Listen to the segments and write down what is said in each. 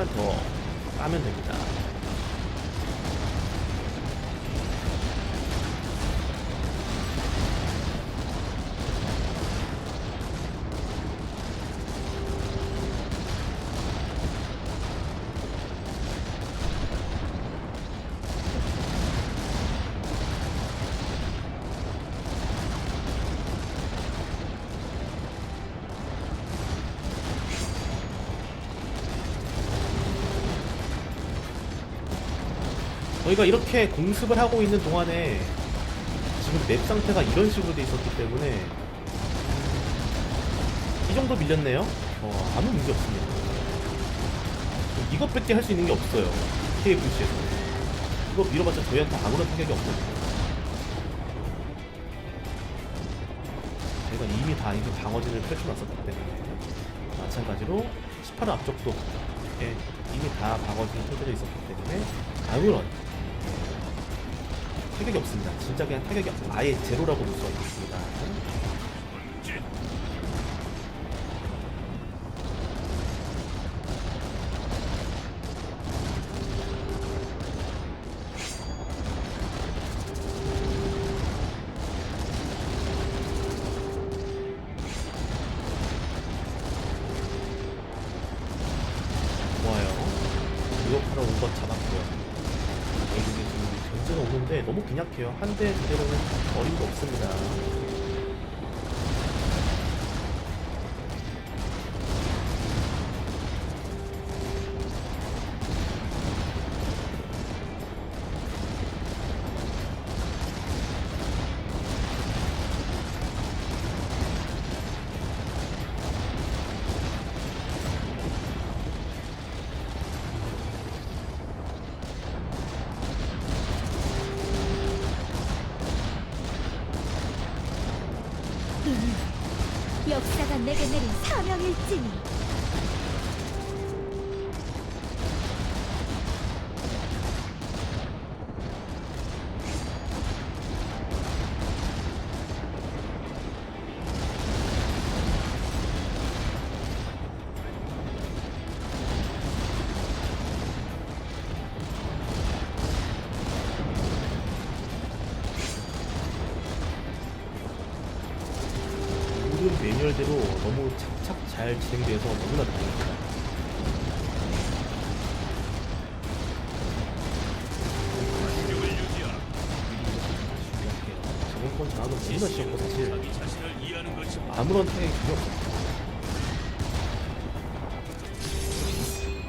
개만 더 까면 됩니다. 저희가 이렇게 공습을 하고 있는 동안에 지금 맵 상태가 이런 식으로 돼 있었기 때문에 이 정도 밀렸네요. 어, 아무 문제 없습니다. 이것밖에 할 수 있는 게 없어요. KFC에서. 이거 밀어봤자 저희한테 아무런 타격이 없거든요. 저희가 이미 다 이미 방어진을 펼쳐놨었기 때문에 마찬가지로 18호 앞쪽도 예, 이미 다 방어진이 펼쳐져 있었기 때문에 아무런 타격이 없습니다. 진짜 그냥 타격이 아예 제로라고 볼 수가 있습니다. 너무 빈약해요. 한 대, 두 대로는 어림도 없습니다. 역사가 내게 내린 사명일지니 매뉴얼대로 너무 착착 잘 진행돼서 너무나 유지하라. 빈약해요. 저번번 장악은 너무나 쉬웠고 사실 아무런 타격이 전혀 없어요.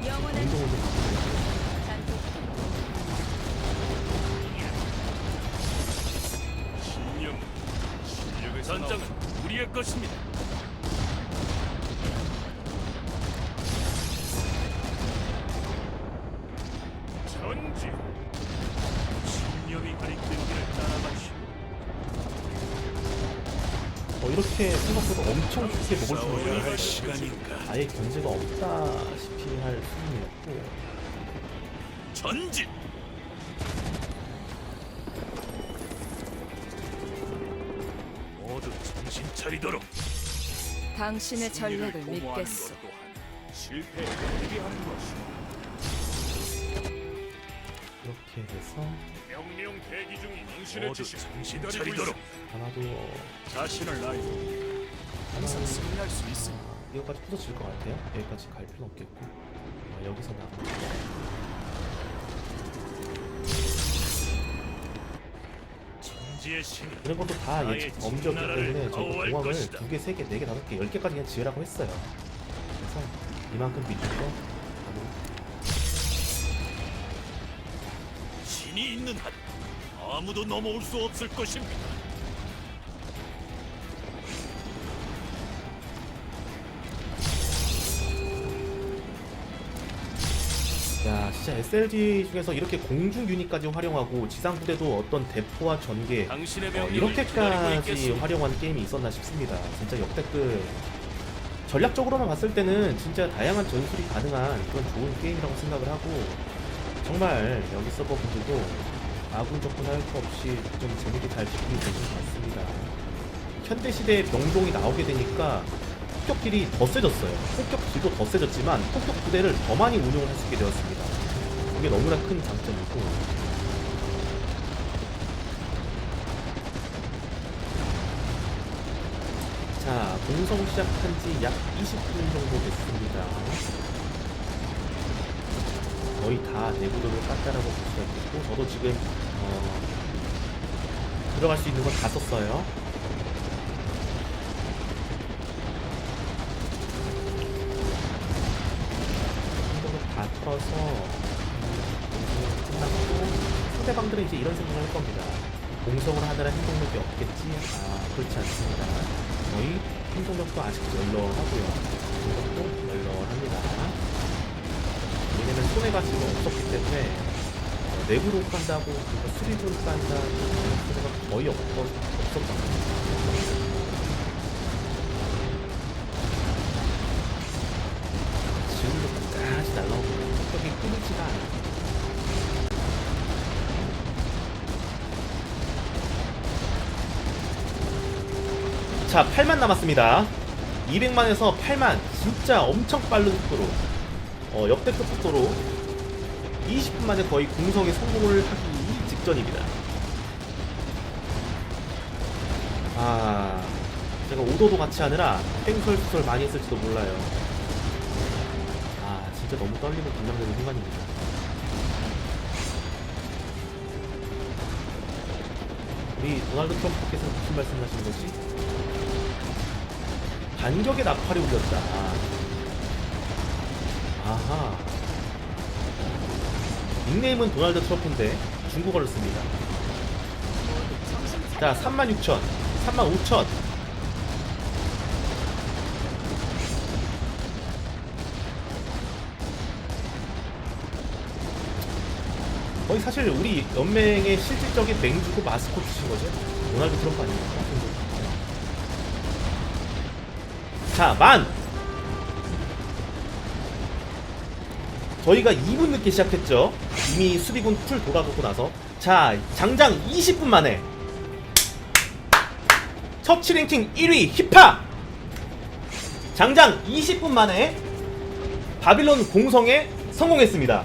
영원한 운동을 좀 바꾸고 신념, 실력의 전장은 우리의 것입니다. 전진. 신념이 가리키는 길을 따라가시오. 어, 이렇게 생각보다 엄청 쉽게 먹을 수 싸워야 있는 할 시간인가? 아예 견제가 없다시피 할 수준이었고 전진. 차리도록. 당신의 전략을 승리를 도모하는 믿겠소. 것 또한 실패에 대비하는 것이오. 이렇게 해서 명령 대기 중인 당신의 지시 정신 차리도록 하나도 자신을 알고 항상 승리할 수 있습니다. 아, 이거까지 부서질 것 같아요. 여기까지 갈 필요는 없겠고 아, 여기서 나 이런 것도 다 예측 엄지였기 때문에 보호할 공항을. 두 개, 세 개, 네 개, 다섯 개, 열 개까지 그냥 지으라고 했어요. 그래서 이만큼 바로 신이 있는 한 아무도 넘어올 수 없을 것입니다. 야 진짜 SLG 중에서 이렇게 공중 유닛까지 활용하고 지상 부대도 어떤 대포와 전개 어, 이렇게까지. 활용한 게임이 있었나 싶습니다. 진짜 역대급 전략적으로만 봤을 때는 진짜 다양한 전술이 가능한 그런 좋은 게임이라고 생각을 하고 정말 여기 서버 분들도 아군 접근할 거 없이 좀 재밌게 잘 지키고 계신 것 같습니다. 현대시대의 병동이 나오게 되니까 폭격 딜이 더 세졌어요. 폭격 딜도 더 세졌지만 폭격 부대를 더 많이 운용을 할 수 있게 되었습니다. 이게 너무나 큰 장점이고 자, 공성 시작한 지 약 20분 정도 됐습니다. 거의 다 내구도를 깠다라고 볼 수가 있고, 저도 지금, 어, 들어갈 수 있는 건 다 썼어요. 이거를 다 털어서, 음, 끝났고, 상대방들은 이제 이런 생각을 할 겁니다. 공성을 하느라 행동력이 없겠지? 아, 그렇지 않습니다. 저희 행동력도 아직 널널하고요. 공성도 널널합니다. 왜냐면 손해가 지금 없었기 때문에 어, 내구로 깐다고 수리로 깐다고 손해가 거의 없, 없었던 거예요. 자, 8만 남았습니다. 200만에서 8만 진짜 엄청 빠른 속도로 어, 역대급 속도로 20분 만에 거의 공성에 성공을 하기 직전입니다. 아, 제가 오도도 같이 하느라 땡설수설 많이 했을지도 몰라요. 아, 진짜 너무 떨리고 긴장되는 순간입니다. 우리 도널드 트럼프께서 무슨 말씀 하시는 거지? 반격의 나팔이 울렸다. 아하. 닉네임은 도널드 트럼프인데 중국어를 씁니다. 자, 36,000, 35,000. 거의 사실 우리 연맹의 실질적인 맹주고 마스코트신 거죠. 도널드 트럼프 아닙니까? 자, 만! 저희가 2분 늦게 시작했죠. 이미 수비군 풀 돌아가고 나서. 자, 장장 20분 만에. 터치 랭킹 1위 힙합! 장장 20분 만에 바빌론 공성에 성공했습니다.